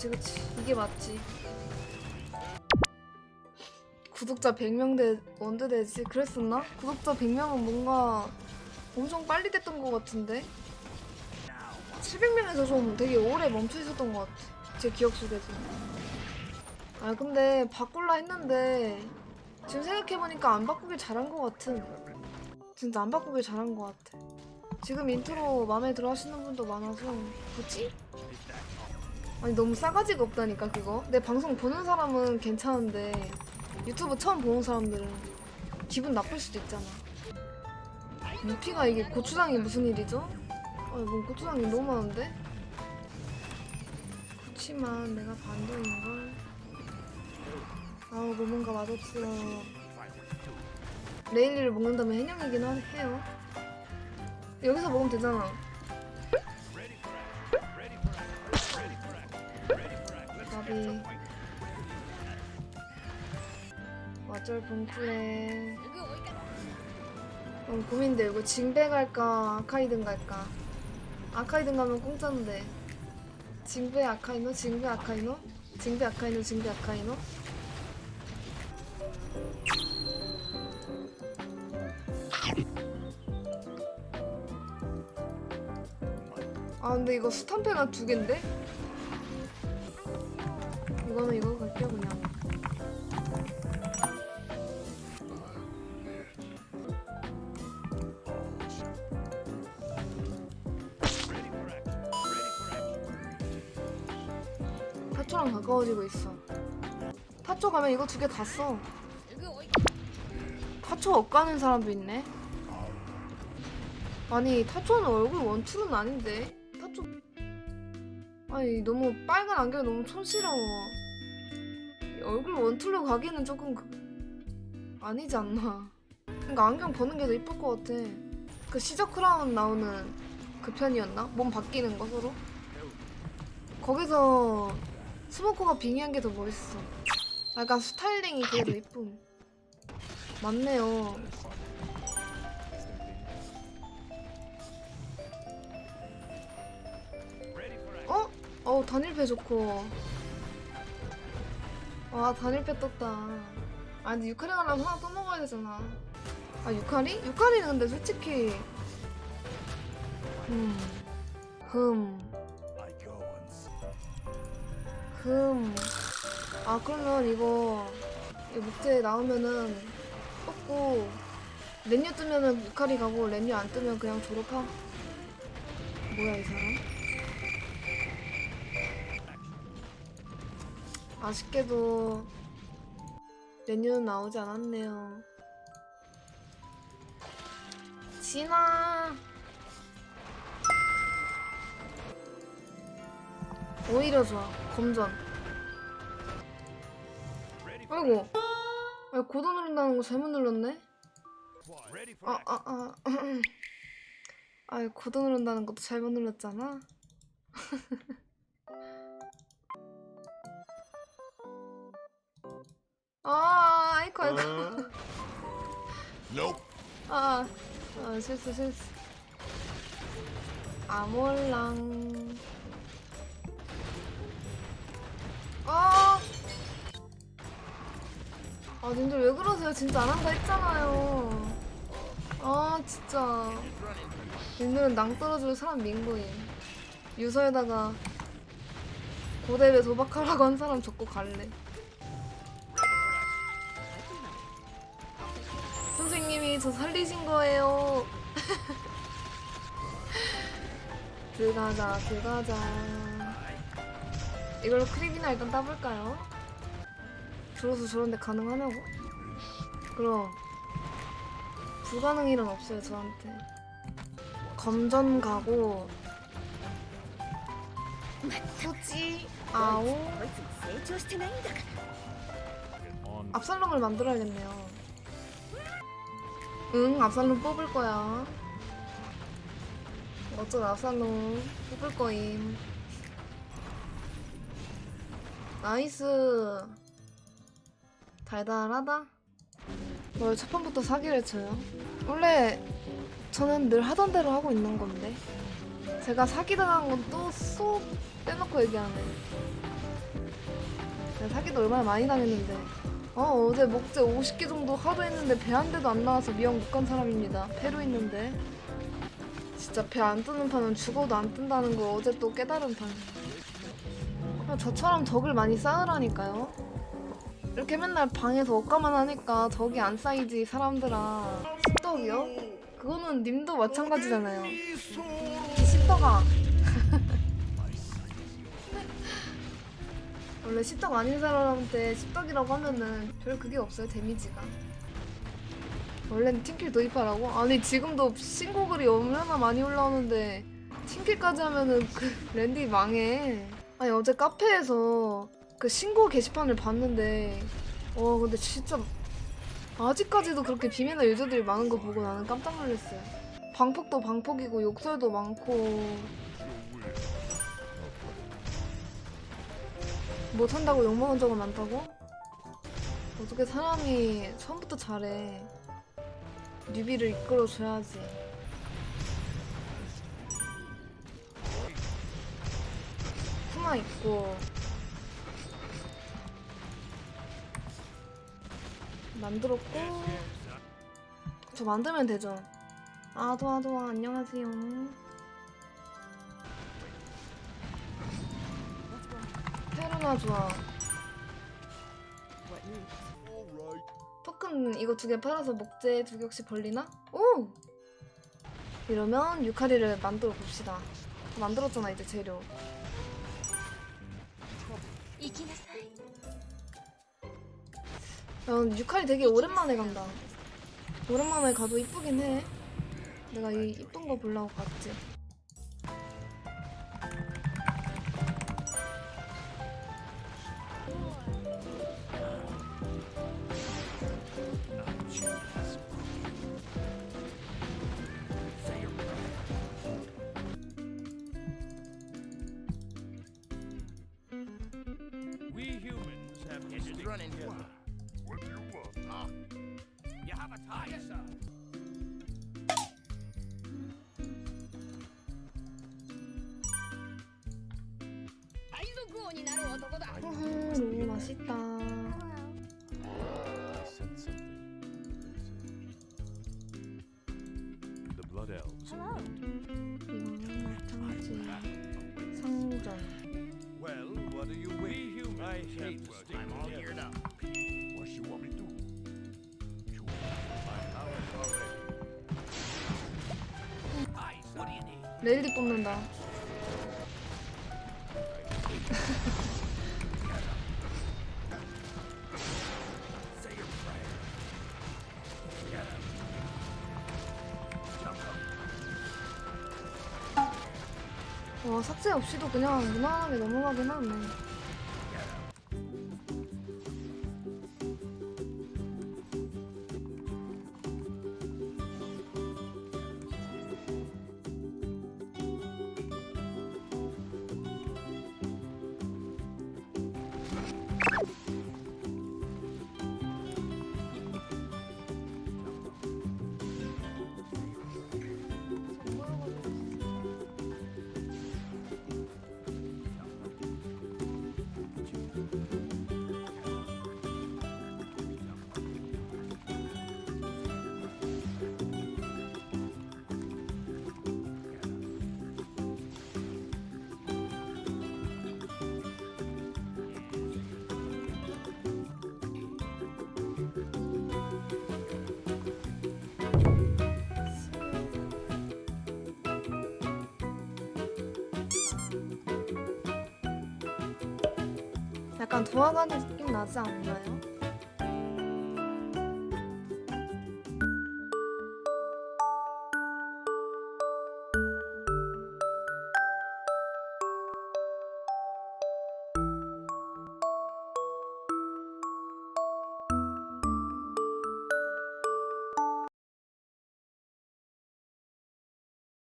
그치 그치? 이게 맞지. 구독자 100명 대 원드 되지? 그랬었나? 구독자 100명은 뭔가 엄청 빨리 됐던 것 같은데? 700명에서 좀 되게 오래 멈춰 있었던 것 같아 제 기억 속에서. 아 근데 바꿀라 했는데 지금 생각해보니까 안 바꾸길 잘한 것 같은 진짜 안 바꾸길 잘한 것 같아. 지금 인트로 마음에 들어 하시는 분도 많아서. 뭐지? 아니 너무 싸가지가 없다니까 그거. 내 방송 보는 사람은 괜찮은데 유튜브 처음 보는 사람들은 기분 나쁠 수도 있잖아. 루피가 이게 고추장이 무슨 일이죠? 아니 뭔 고추장이 너무 많은데? 그렇지만 내가 반도인걸. 아우 뭐 뭔가 맛없어. 레일리를 먹는다면 해녀이긴 하- 해요. 여기서 먹으면 되잖아 나비 어쩔 봉투에. 음, 고민돼. 이거 징배 갈까 아카이든 갈까? 아카이든 가면 공짜인데. 징배 아카이노? 징배 아카이노? 징배 아카이노 징배 아카이노? 아 근데 이거 스탬페가 두 갠데? 이거는 이거 갈게요 그냥. 타초랑 가까워지고 있어. 타초 가면 이거 두 개 다 써. 타초 엇가는 사람도 있네. 아니 타초는 얼굴 원투는 아닌데. 타초. 아니 너무 빨간 안경 너무 촌스러워 얼굴 원툴로 가기에는 조금 그- 아니지 않나 그러니까 안경 보는 게 더 이쁠 것 같아 그 시저 크라운 나오는 그 편이었나? 몸 바뀌는 거 서로? 거기서 스모커가 빙의한 게 더 멋있어 약간 스타일링이 그게 더 이쁨 맞네요 어? 어 단일패 좋고 와 단일패 떴다 아 근데 유카리 가려면 하나 또 먹어야 되잖아 아 유카리? 유카리는 근데 솔직히 음. 흠. 흠. 아 그러면 이거 이거 목재 나오면은 뽑고 렌뉴 뜨면은 유카리 가고 렌뉴 안 뜨면 그냥 졸업하 뭐야 이 사람? 아쉽게도 렌뉴는 나오지 않았네요. 진아. 오히려 좋아. 검전. 아이고. 아, 고도 누른다는 거 잘못 눌렀네. 아, 아, 아. 아, 고도 누른다는 것도 잘못 눌렀잖아. 아, 아이고, 아이고. Nope. 아, 아 실수 실수. 아몰랑. 아. 아, 님들 왜 그러세요? 진짜 안 한다 했잖아요. 아, 진짜. 님들은 낭떠러줄 사람 민거임. 유서에다가 고대에 도박하라고 한 사람 적고 갈래. 저 살리신 거예요. 들어가자, 들어가자. 이걸로 크립이나 일단 따볼까요? 들어서 저런데 가능하냐고? 그럼 불가능일은 없어요 저한테. 검전 가고 굳이 아오 압살롬을 만들어야겠네요. 응, 압살롬 뽑을 거야. 어쩔 압살롬 뽑을 거임. 나이스. 달달하다. 뭘첫 번부터 사기를 쳐요? 원래 저는 늘 하던 대로 하고 있는 건데. 제가 사기당한 건 또 쏙 빼놓고 얘기하네. 사기도 얼마나 많이 당했는데. 어 어제 목재 50개 정도 하루 했는데 배 한 대도 안 나와서 미역 못 간 사람입니다. 페루 있는데. 진짜 배 안 뜨는 판은 죽어도 안 뜬다는 거 어제 또 깨달은 판. 아, 저처럼 덕을 많이 쌓으라니까요. 이렇게 맨날 방에서 억까만 하니까 덕이 안 쌓이지 사람들아. 십덕이요? 그거는 님도 마찬가지잖아요. 이 십덕아. 원래 십덕 아닌 사람한테 십덕이라고 하면은 별 그게 없어요 데미지가. 원래는 팀킬 도입하라고? 아니 지금도 신고글이 얼마나 많이 올라오는데 팀킬까지 하면은 그 랜디 망해. 아니 어제 카페에서 그 신고 게시판을 봤는데 와 근데 진짜 아직까지도 그렇게 비매너 유저들이 많은 거 보고 나는 깜짝 놀랐어요. 방폭도 방폭이고 욕설도 많고 못한다고 욕먹은 적은 많다고? 어떻게 사람이 처음부터 잘해. 뉴비를 이끌어줘야지. 쿠마 있고 만들었고 저 만들면 되죠. 아 도와 안녕하세요. 얼마나 좋아. 토큰 이거 두 개 팔아서 목재 두 개씩 벌리나? 오! 이러면 유카리를 만들어 봅시다. 만들었잖아 이제 재료. 야, 유카리 되게 오랜만에 간다. 오랜만에 가도 이쁘긴 해. 내가 이 이쁜 거 보려고 갔지. have instinct. Running here. What do you want? Ah. You have a tie, yes, sir. 으흠, 너무 맛있다. sense something. The blood elves. Hello. 이거는 마찬가지. 상전. Well, what do you wish? I hate to stick I'm all geared up. What you want me to do? You I'm out already. Ice, what do you need? 레일리 뽑는다. 와 삭제 없이도 그냥 무난하게 넘어가긴 하네. 약간 도화가는 느낌 나지 않나요?